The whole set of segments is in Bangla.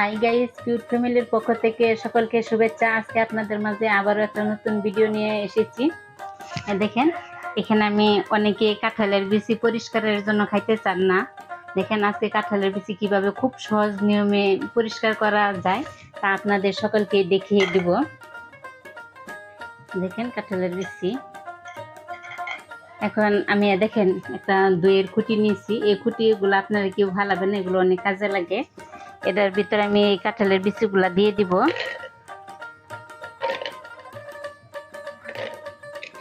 হাই গাইস কিউট ফ্যামিলির পক্ষ থেকে সকলকে শুভেচ্ছা। আজকে আপনাদের মাঝে আবারও একটা নতুন ভিডিও নিয়ে এসেছি। দেখেন, এখানে আমি অনেকে কাঁঠালের বিচি পরিষ্কারের জন্য খাইতে চান না। দেখেন আজকে কাঁঠালের বিচি কীভাবে খুব সহজ নিয়মে পরিষ্কার করা যায়, তা আপনাদের সকলকে দেখিয়ে দিব। দেখেন কাঁঠালের বিচি। এখন আমি দেখেন একটা দইয়ের খুঁটি নিয়েছি। এই খুঁটিগুলো আপনারা কেউ ভালাবেন এগুলো অনেক কাজে লাগে। এটার ভিতরে আমি এই কাঁঠালের বিচিগুলা দিয়ে দিব।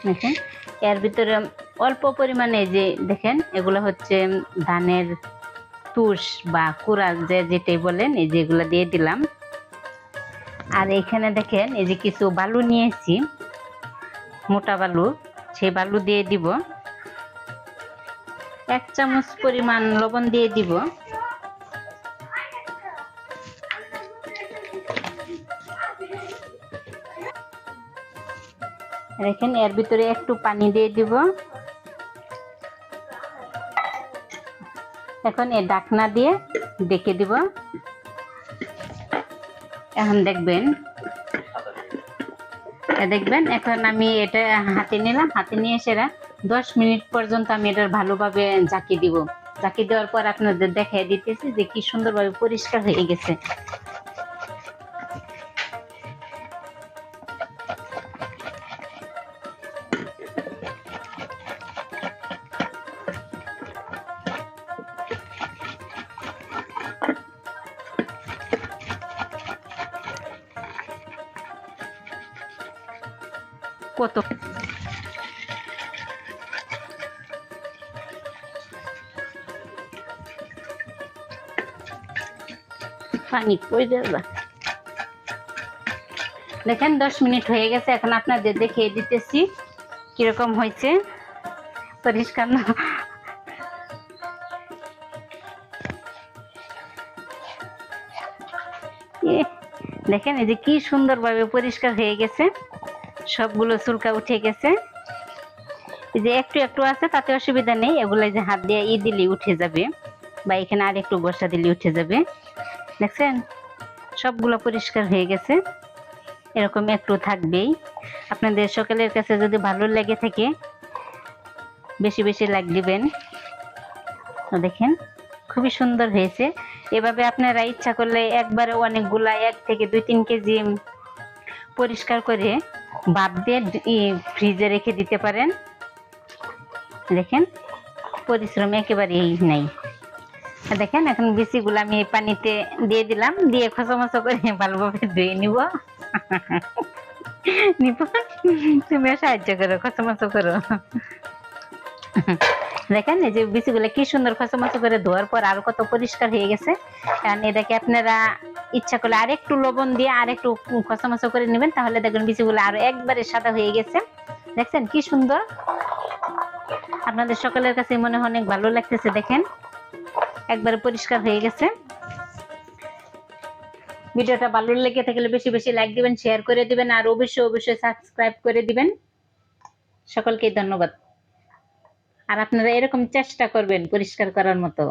দেখেন, এর ভিতরে অল্প পরিমাণে যে দেখেন, এগুলো হচ্ছে ধানের তুষ বা কুড়া যে যেটাই বলেন, এই যেগুলো দিয়ে দিলাম। আর এখানে দেখেন, এই যে কিছু বালু নিয়েছি, মোটা বালু, সেই বালু দিয়ে দিব। এক চামচ পরিমাণ লবণ দিয়ে দিব। দেখেন, এর ভিতরে একটু পানি দিয়ে দিব। এখন এ ডাকনা দিয়ে ডেকে দিব। এখন দেখবেন দেখবেন, এখন আমি এটা হাতে নিলাম। হাতে নিয়ে সেরা দশ মিনিট পর্যন্ত আমি এটার ভালোভাবে জাকি দিব। জাকি দেওয়ার পর আপনাদের দেখাই দিতেছি যে কি সুন্দরভাবে পরিষ্কার হয়ে গেছে। কত? পানি কই দেবা দেখেন, দশ মিনিট হয়ে গেছে, এখন আপনাদের দেখিয়ে দিতেছি কীরকম হয়েছে। পরিষ্কার না। দেখেন, এই যে কি সুন্দরভাবে পরিষ্কার হয়ে গেছে। সবগুলো চুলকা উঠে গেছে। যে একটু একটু আছে, তাতে অসুবিধা নেই। এগুলো যে হাত দিয়ে ই দিলে উঠে যাবে। বা এখানে আর একটু বসা দিলে উঠে যাবে। দেখছেন? সবগুলো পরিষ্কার হয়ে গেছে। এরকম একটু থাকবেই। আপনাদের সকালের কাছে যদি ভালো লেগে থাকে, বেশি বেশি লাগ দিবেন। দেখেন, খুবই সুন্দর হয়েছে। এভাবে আপনারা ইচ্ছা করলে একবারে অনেকগুলা এক থেকে দুই তিন কেজি পরিষ্কার করে ভাপ দিয়ে ফ্রিজে রেখে দিতে পারেন। দেখেন, পরিশ্রম একেবারেই নাই। আর দেখেন, এখন বিচিগুলো আমি পানিতে দিয়ে দিলাম, দিয়ে খসমসো করে ভালোভাবে ধুয়ে নিব। নিব? তুমিও সাহায্য করো, খসমসো করো। দেখেন, এই যে বিচিগুলো কি সুন্দর খসমসো করে ধোয়ার পর আরও কত পরিষ্কার হয়ে গেছে। কারণ এটাকে আপনারা ইচ্ছা করলে আর একটু লবণ দিয়ে আর একটু খসমসো করে নেবেন, তাহলে দেখবেন বিচিগুলো আরও একবারে সাদা হয়ে গেছে। দেখছেন কি সুন্দর? আপনাদের সকলের কাছে মনে হয় অনেক ভালো লাগতেছে, দেখেন। একবারে পরিষ্কার হয়ে গেছে। ভিডিওটা ভালো লেগে থাকলে বেশি বেশি লাইক দিবেন শেয়ার করে দিবেন, আর অবশ্যই অবশ্যই সাবস্ক্রাইব করে দিবেন। সকলকে ধন্যবাদ। আর আপনারা এরকম চেষ্টা করবেন পরিষ্কার করার মতো।